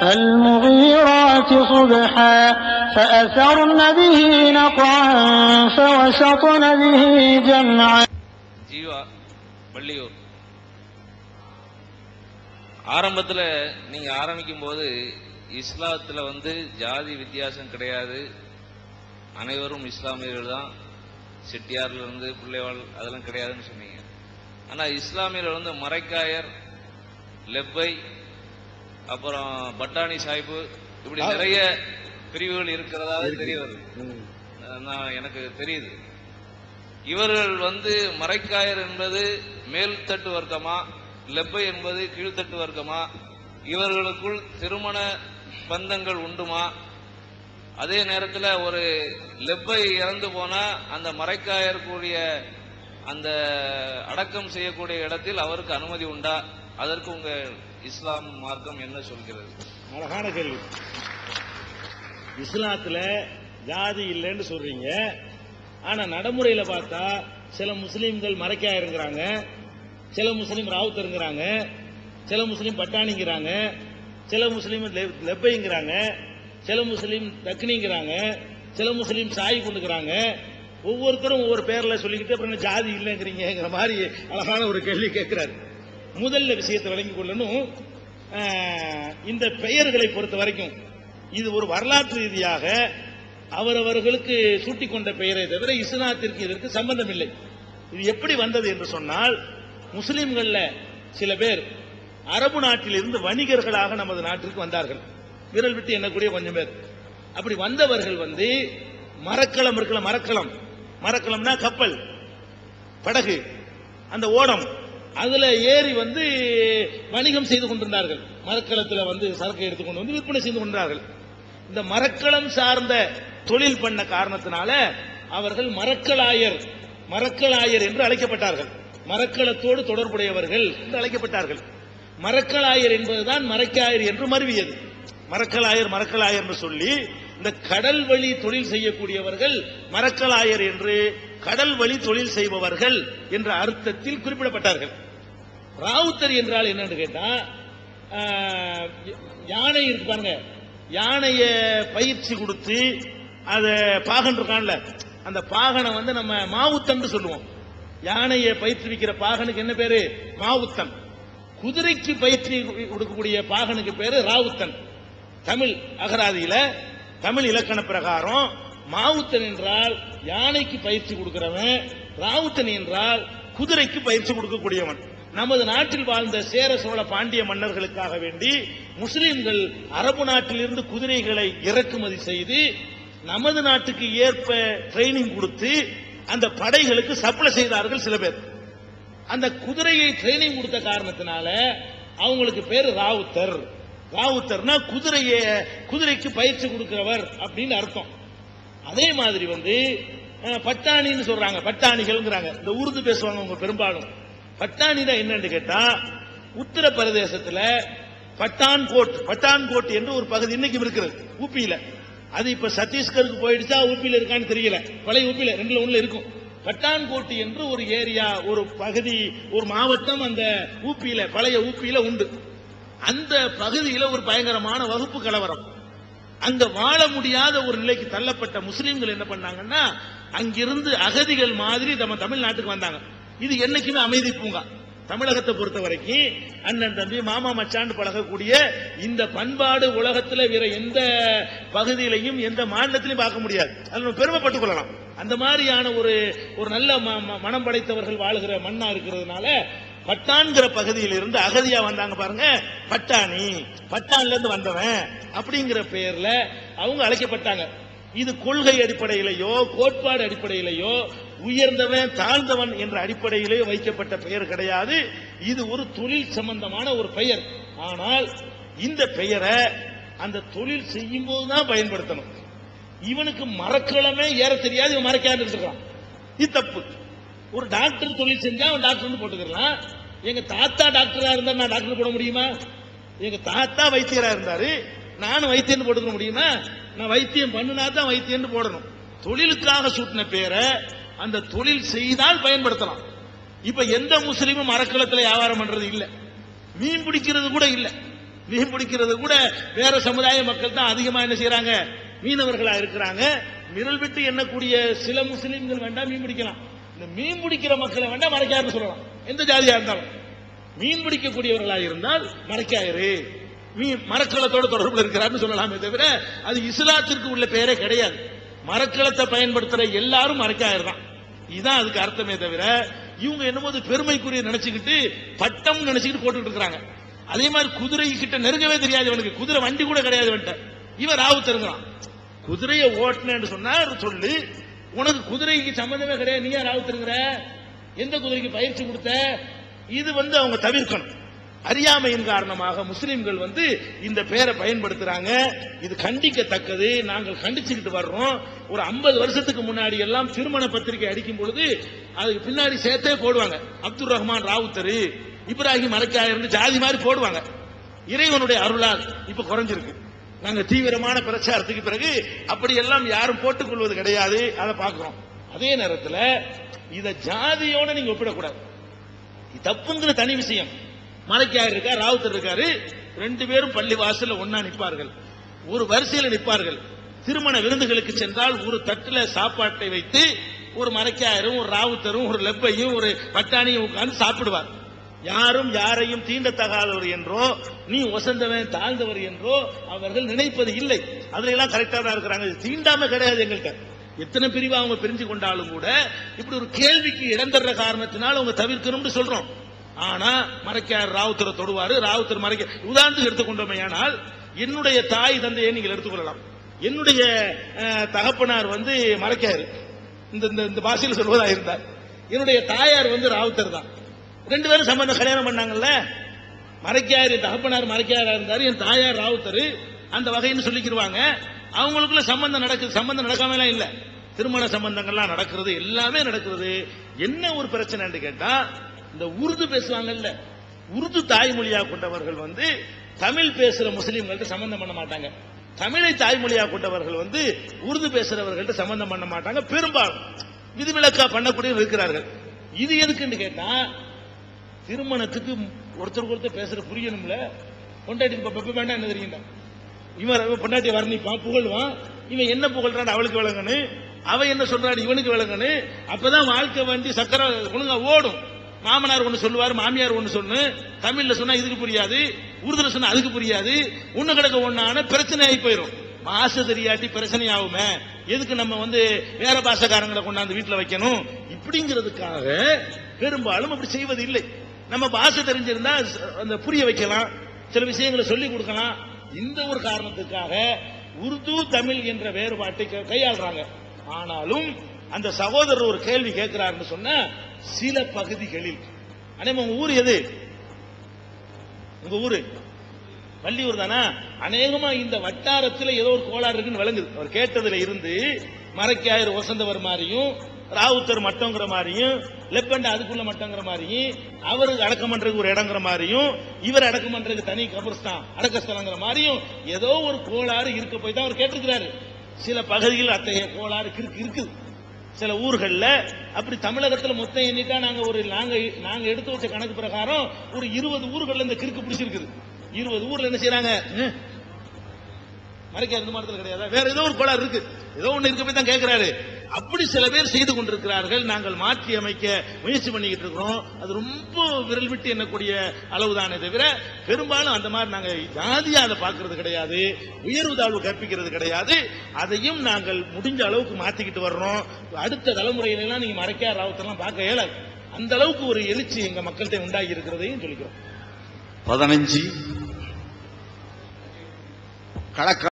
فالمغيرات صبحا فأثرن به نقعا فوسطن به جمعا ஜீவா வள்ளியூர் ஆரம்பத்தில் நீங்கள் ஆரம்பிக்கும் போது இஸ்லாத்தில் வந்து ஜாதி வித்தியாசம் கிடையாது அனைவரும் இஸ்லாமியர்கள் தான் செட்டியார்ல இருந்து பிள்ளைவாள் அதெல்லாம் கிடையாதுன்னு சொன்னீங்க ஆனால் இஸ்லாமியர்கள் வந்து மரைக்காயர் லெப்பை அப்புறம் பட்டாணி சாஹிபு இப்படி நிறைய பிரிவுகள் இருக்கிறதா தெரிய வருது. நான் எனக்கு தெரியுது. இவர்கள் வந்து மரைக்காயர் என்பது மேல்தட்டு வர்க்கமா லெப்பை என்பது கீழ்த்தட்டு வர்க்கமா? இவர்களுக்குள் திருமண பந்தங்கள் உண்டுமா? அதே நேரத்தில் ஒரு லெப்பை இறந்து போனா அந்த மரைக்காயர் கூடிய அந்த அடக்கம் செய்யக்கூடிய இடத்தில் அவருக்கு அனுமதி உண்டா? அதற்கு உங்க இஸ்லாம் மார்க்கம் என்ன சொல்கிறது? அழகான கேள்வி. இஸ்லாத்துல ஜாதி இல்லைன்னு சொல்றீங்க. ஆனா நடைமுறையில பார்த்தா சில முஸ்லீம்கள் மறைக்காயிருங்கிறாங்க சில முஸ்லீம் ராவுத்தருங்கிறாங்க சில முஸ்லீம் பட்டாணிங்கிறாங்க சில முஸ்லீம் லெப்பைங்கிறாங்க சில முஸ்லீம் தக்னிங்கிறாங்க சில முஸ்லீம் சாய் கொண்டுக்கிறாங்க. ஒவ்வொருத்தரும் ஒவ்வொரு பேர்ல சொல்லிக்கிட்டு அப்புறம் என்ன ஜாதி இல்லைங்கிறீங்கிற மாதிரி அழகான ஒரு கேள்வி கேட்கிறாரு. முதல்ல விஷயத்தை விளங்கிக் கொள்ளணும். இந்த பெயர்களை பொறுத்த வரைக்கும் இது ஒரு வரலாற்று ரீதியாக அவரவர்களுக்கு சூட்டிக்கொண்ட பெயரை தவிர இஸ்லாத்திற்கு இதற்கு சம்பந்தம் இல்லை இது எப்படி வந்தது என்று சொன்னால் முஸ்லிம்கள்ல சில பேர் அரபு நாட்டிலிருந்து வணிகர்களாக நமது நாட்டிற்கு வந்தார்கள். விரல் விட்டு எண்ணக்கூடிய கொஞ்சம் பேர். அப்படி வந்தவர்கள் வந்து மரக்கலம் இருக்கல மரக்கலம். மரக்கலம்னா கப்பல் படகு அந்த ஓடம். அதுல ஏறி வந்து வணிகம் செய்து கொண்டிருந்தார்கள். மரக்களத்துல வந்து சரக்கு எடுத்துக்கொண்டு வந்து விற்பனை செய்து கொண்டார்கள். இந்த மரக்களம் சார்ந்த தொழில் பண்ண காரணத்தினால அவர்கள் மரக்கலாயர் மரக்கலாயர் என்று அழைக்கப்பட்டார்கள். மரக்களத்தோடு தொடர்புடையவர்கள் என்று அழைக்கப்பட்டார்கள். மரக்கலாயர் என்பதுதான் மரக்காயர் என்று மருவியது. மரக்கலாயர் மரக்கலாயர் என்று சொல்லி இந்த கடல் வழி தொழில் செய்யக்கூடியவர்கள் மரக்கலாயர் என்று கடல் வழி தொழில் செய்பவர்கள் என்ற அர்த்தத்தில் குறிப்பிடப்பட்டார்கள். ராவுத்தர் என்றால் என்னன்னு கேட்டா யானை இருக்கு பாருங்க. யானைய பயிற்சி கொடுத்து அத பாகன் இருக்கான்ல அந்த பாகனை வந்து நம்ம மாவுத்தன் சொல்லுவோம். யானையை பயிற்றுவிக்கிற பாகனுக்கு என்ன பேரு? மாவுத்தன். குதிரைக்கு பயிற்சி கொடுக்கக்கூடிய பாகனுக்கு பேரு ராவுத்தன். தமிழ் அகராதியில தமிழ் இலக்கண பிரகாரம் மாவுத்தன் என்றால் யானைக்கு பயிற்சி கொடுக்கிறவன் ராவுத்தன் என்றால் குதிரைக்கு பயிற்சி கொடுக்கக்கூடியவன். நமது நாட்டில் வாழ்ந்த சேர சோழ பாண்டிய மன்னர்களுக்காக வேண்டி முஸ்லிம்கள் அரபு நாட்டிலிருந்து குதிரைகளை இறக்குமதி செய்து நமது நாட்டுக்கு ஏற்ப ட்ரைனிங் கொடுத்து அந்த படைகளுக்கு சப்ளை செய்தார்கள் சில பேர். அந்த குதிரையை ட்ரைனிங் கொடுத்த காரணத்தினால அவங்களுக்கு பேர் ராவுத்தர். ராவுத்தர்னா குதிரைய குதிரைக்கு பயிற்சி கொடுக்கிறவர் அப்படின்னு அர்த்தம். அதே மாதிரி வந்து பட்டாணின்னு சொல்றாங்க. பட்டாணிகள்ங்கிறாங்க. இந்த உருது பேசுவாங்க அவங்க பெரும்பாலும். பட்டாணினா என்னன்னு கேட்டா உத்தரப்பிரதேசத்துல பட்டான்கோட் பட்டான்கோட் என்று ஒரு பகுதி இன்னைக்கு இருக்கிறது ஊப்பியில. அது இப்ப சத்தீஸ்கருக்கு போயிடுச்சா ஊப்பியில இருக்கான்னு தெரியல. பழைய ஊப்பியில ரெண்டுல ஒண்ணுல இருக்கும். பட்டான்கோட்டு என்று ஒரு ஏரியா ஒரு பகுதி ஒரு மாவட்டம் அந்த ஊப்பியில பழைய ஊப்பியில உண்டு. அந்த பகுதியில ஒரு பயங்கரமான வகுப்பு கலவரம். அங்க வாழ முடியாத ஒரு நிலைக்கு தள்ளப்பட்ட முஸ்லீம்கள் என்ன பண்ணாங்கன்னா அங்கிருந்து அகதிகள் மாதிரி நம்ம தமிழ்நாட்டுக்கு வந்தாங்க. இது என்னைக்குமே அமைதி பூங்கா. தமிழகத்தை பொறுத்த வரைக்கும் அண்ணன் தம்பி மாமா மச்சாண்டு பழகக்கூடிய இந்த பண்பாடு உலகத்தில் வேற எந்த பகுதியிலையும் எந்த மாநிலத்திலையும் பார்க்க முடியாது. அது நம்ம பெருமைப்பட்டுக் கொள்ளலாம். அந்த மாதிரியான ஒரு ஒரு நல்ல ம- ம- மனம் படைத்தவர்கள் வாழுகிற மண்ணா இருக்கிறதுனால பட்டான்கிற பகுதியில் இருந்து அகதியா வந்தாங்க பாருங்க பட்டாணி பட்டான்ல இருந்து வந்தவன் அப்படிங்கிற பெயர்ல அவங்க அழைக்கப்பட்டாங்க. இது கொள்கை அடிப்படையிலையோ கோட்பாடு அடிப்படையிலையோ உயர்ந்தவன் தாழ்ந்தவன் என்ற அடிப்படையிலே வைக்கப்பட்ட பெயர் கிடையாது. இது ஒரு தொழில் சம்பந்தமான ஒரு பெயர். ஆனால் இந்த பெயரை அந்த தொழில் செய்யும் போதுதான் பயன்படுத்தணும். இவனுக்கு மரக்கிழமை ஏற தெரியாது இவன் மறைக்காம இருக்கான் இது தப்பு. ஒரு டாக்டர் தொழில் செஞ்சா அவன் டாக்டர்னு போட்டுக்கலாம் எங்க தாத்தா டாக்டரா இருந்தா நான் டாக்டர் போட முடியுமா? எங்க தாத்தா வைத்தியரா இருந்தாரு நானும் வைத்தியம்னு போட்டுக்க முடியுமா? நான் வைத்தியம் பண்ணினா தான் வைத்தியம்னு போடணும். தொழிலுக்காக சூட்டின பேரை அந்த தொழில் செய்தால் பயன்படுத்தலாம். இப்ப எந்த முஸ்லீமும் அறக்கலத்தில் வியாபாரம் பண்றது இல்லை. மீன் பிடிக்கிறது கூட இல்லை. மீன் பிடிக்கிறது கூட வேற சமுதாய மக்கள் தான் அதிகமா என்ன செய்யறாங்க மீனவர்களா இருக்கிறாங்க. விரல் விட்டு எண்ணக்கூடிய சில முஸ்லீம்கள் வேண்டாம் மீன் பிடிக்கலாம். இந்த மீன் பிடிக்கிற மக்களை வேண்டாம் மறைக்காருன்னு சொல்லலாம். எந்த ஜாதியா இருந்தாலும். மீன் பிடிக்கக்கூடியவர்களாக இருந்தால் மறைக்காயிரு மீன் மரக்கலத்தோட தொடர்பு இருக்கிறார்னு சொல்லலாமே தவிர அது இஸ்லாத்திற்கு உள்ள பெயரே கிடையாது. மரக்கலத்தை பயன்படுத்துற எல்லாரும் மறைக்காயிரு தான். இதுதான் அதுக்கு அர்த்தமே தவிர இவங்க என்னமோ அது பெருமைக்குரிய நினைச்சுக்கிட்டு பட்டம் நினைச்சுக்கிட்டு போட்டுட்டு இருக்கிறாங்க. அதே மாதிரி குதிரை கிட்ட நெருங்கவே தெரியாது இவனுக்கு. குதிரை வண்டி கூட கிடையாது இவன்ட்ட இவன் ராவு தருங்கிறான் குதிரையை ஓட்டினேன்னு சொன்னா சொல்லு உனக்கு குதிரைக்கு சம்பந்தமே கிடையாது. நீ ராவு தருங்கிற எந்த குதிரைக்கு பயிற்சி கொடுத்த? இது வந்து அவங்க தவிர்க்கணும். அறியாமையின் காரணமாக முஸ்லிம்கள் வந்து இந்த பேரை பயன்படுத்துறாங்க. இது கண்டிக்கத்தக்கது. நாங்கள் கண்டிச்சுக்கிட்டு வர்றோம். ஒரு 50 வருஷத்துக்கு முன்னாடி எல்லாம் திருமண பத்திரிகை அடிக்கும் பொழுது அதுக்கு பின்னாடி சேர்த்தே போடுவாங்க. அப்துல் ரஹ்மான் ராவுத்தர் இப்ராஹிம் மரக்காயர்னு ஜாதி மாதிரி போடுவாங்க. இறைவனுடைய அருளால் இப்ப குறைஞ்சிருக்கு. நாங்க தீவிரமான பிரச்சாரத்துக்கு பிறகு அப்படி எல்லாம் யாரும் போட்டுக் கொள்வது கிடையாது. அதை பார்க்கிறோம். அதே நேரத்தில் இதை ஜாதியோட நீங்க ஒப்பிடக்கூடாது. தப்புங்கிற தனி விஷயம். மலைக்காயர் இருக்கார் ராவுத்தர் இருக்காரு. ரெண்டு பேரும் பள்ளி வாசல்ல ஒன்னா நிற்பார்கள். ஒரு வரிசையில் நிற்பார்கள். திருமண விருந்துகளுக்கு சென்றால் ஒரு தட்டுல சாப்பாட்டை வைத்து ஒரு மரைக்காயரும் ஒரு ராவுத்தரும் ஒரு லெப்பையும் ஒரு பட்டாணியும் உட்கார்ந்து சாப்பிடுவார். யாரும் யாரையும் தீண்டத்தகாதவர் என்றோ நீ ஒசந்தவன் தாழ்ந்தவர் என்றோ அவர்கள் நினைப்பது இல்லை. அதுல எல்லாம் கரெக்டா தான் இருக்கிறாங்க. தீண்டாம கிடையாது எங்கள்கிட்ட எத்தனை பிரிவா அவங்க பிரிஞ்சு கொண்டாலும் கூட இப்படி ஒரு கேள்விக்கு இடம் தர்ற காரணத்தினால் அவங்க தவிர்க்கணும்னு சொல்றோம். ஆனா மறைக்கார் ராவுத்தரை தொடுவாரு ராவுத்தர் மறைக்க உதாரணத்துக்கு எடுத்துக்கொண்டோமையானால் என்னுடைய தாய் தந்தையை நீங்கள் எடுத்துக்கொள்ளலாம். என்னுடைய அஹ், தகப்பனார் வந்து மறைக்காரு. இந்த இந்த இந்த பாஷையில் சொல்வதா இருந்தார் என்னுடைய தாயார் வந்து ராவுத்தர் தான். ரெண்டு பேரும் சம்பந்தம் கல்யாணம் பண்ணாங்கல்ல? மறைக்காரு தகப்பனார் மறைக்காரா இருந்தாரு என் தாயார் ராவுத்தர் அந்த வகைன்னு சொல்லிக்கிடுவாங்க. அவங்களுக்குள்ள சம்பந்தம் நடக்குது சம்பந்தம் நடக்காமலாம் இல்லை. திருமண சம்பந்தங்கள்லாம் நடக்கிறது எல்லாமே நடக்கிறது. என்ன ஒரு பிரச்சனைன்னு கேட்டா இந்த உருது பேசுவாங்கல்ல உருது தாய்மொழியா கொண்டவர்கள் வந்து தமிழ் பேசுற முஸ்லீம்கள்ட்ட சம்பந்தம் பண்ண மாட்டாங்க. தமிழை தாய்மொழியா கொண்டவர்கள் வந்து உருது பேசுறவர்கள்ட்ட சம்பந்தம் பண்ண மாட்டாங்க. பெரும்பாலும் விதிவிலக்கா பண்ணக்கூடிய இருக்கிறார்கள். இது எதுக்குன்னு கேட்டா திருமணத்துக்கு ஒருத்தருக்கு ஒருத்தர் பேசுற புரியணும்ல? பொண்டாட்டி பப்ப வேண்டாம் என்ன தெரியும்? இவன் பொண்டாட்டி வர்ணிப்பான் புகழ்வான். இவன் என்ன புகழ்றான் அவளுக்கு விளங்கணும். அவ என்ன சொல்றான் இவனுக்கு விளங்கணும். அப்பதான் வாழ்க்கை வண்டி சக்கரை ஒழுங்கா ஓடும். மாமனார் ஒன்று சொல்லுவார் மாமியார் ஒன்று சொல்லு. தமிழ்ல சொன்னா இதுக்கு புரியாது உருதுல சொன்னா அதுக்கு புரியாது. ஒண்ணு கிடக்க ஒன்னான பிரச்சனை ஆகி போயிடும் பாஷை தெரியாட்டி பிரச்சனை ஆகுமே. எதுக்கு நம்ம வந்து வேற பாசக்காரங்களை கொண்டாந்து வீட்டுல வைக்கணும்? இப்படிங்கிறதுக்காக பெரும்பாலும் அப்படி செய்வது இல்லை. நம்ம பாஷை தெரிஞ்சிருந்தா அந்த புரிய வைக்கலாம் சில விஷயங்களை சொல்லி கொடுக்கலாம். இந்த ஒரு காரணத்துக்காக உருது தமிழ் என்ற வேறுபாட்டை கை- கையாளுறாங்க. ஆனாலும் அந்த சகோதரர் ஒரு கேள்வி கேட்கிறாருன்னு சொன்ன சில பகுதிகளில். அனே உங்க ஊர் எது? உங்க ஊரு? வள்ளியூர் தானா? அநேகமா இந்த வட்டாரத்தில் ஏதோ ஒரு கோளாறு இருக்குன்னு விளங்குது. அவர் கேட்டதுல இருந்து மறைக்காயர் வசந்தவர் மாதிரியும் ராவுத்தர் மட்டங்கிற மாதிரியும் லெப்பண்ட அதுக்குள்ள மட்டங்கிற மாதிரியும் அவர் அடக்கம் பண்றதுக்கு ஒரு இடங்கிற மாதிரியும் இவர் அடக்கம் பண்றதுக்கு தனி கபர்ஸ்தான் அடக்கஸ்தலங்கிற மாதிரியும் ஏதோ ஒரு கோளாறு இருக்க போய் தான் அவர் கேட்டிருக்கிறாரு. சில பகுதியில் அத்தகைய கோளாறு கிறுக்கு இருக்குது. சில ஊர்கள்ல அப்படி தமிழகத்துல மொத்தம் எண்ணிட்டா நாங்க ஒரு நாங்க நாங்க எடுத்து வச்ச கணக்கு பிரகாரம் ஒரு இருபது ஊர்கள்ல இந்த கிறுக்கு பிடிச்சிருக்குது. இருபது ஊர்ல என்ன செய்யறாங்க மறைக்க அந்த மாதத்துல கிடையாது? வேற ஏதோ ஒரு கோளாறு இருக்கு. ஏதோ ஒண்ணு இருக்க போய் தான் கேட்கிறாரு அப்படி சில பேர் செய்து கொண்டிருக்கிறார்கள். நாங்கள் மாற்றி அமைக்க முயற்சி பண்ணிக்கிட்டு இருக்கிறோம். அது ரொம்ப விரல் விட்டு எண்ணக்கூடிய அளவுதானே தவிர பெரும்பாலும் அந்த மாதிரி நாங்க ஜாதியா அதை பார்க்கறது கிடையாது. உயர்வு தாழ்வு கற்பிக்கிறது கிடையாது. அதையும் நாங்கள் முடிஞ்ச அளவுக்கு மாற்றிக்கிட்டு வர்றோம். அடுத்த தலைமுறையிலாம் நீங்க மறைக்க ராவத்தெல்லாம் பார்க்க இயலாது அந்த அளவுக்கு ஒரு எழுச்சி எங்க மக்கள்கிட்ட உண்டாகி இருக்கிறதையும் சொல்லிக்கிறோம். பதினஞ்சு. கலக்க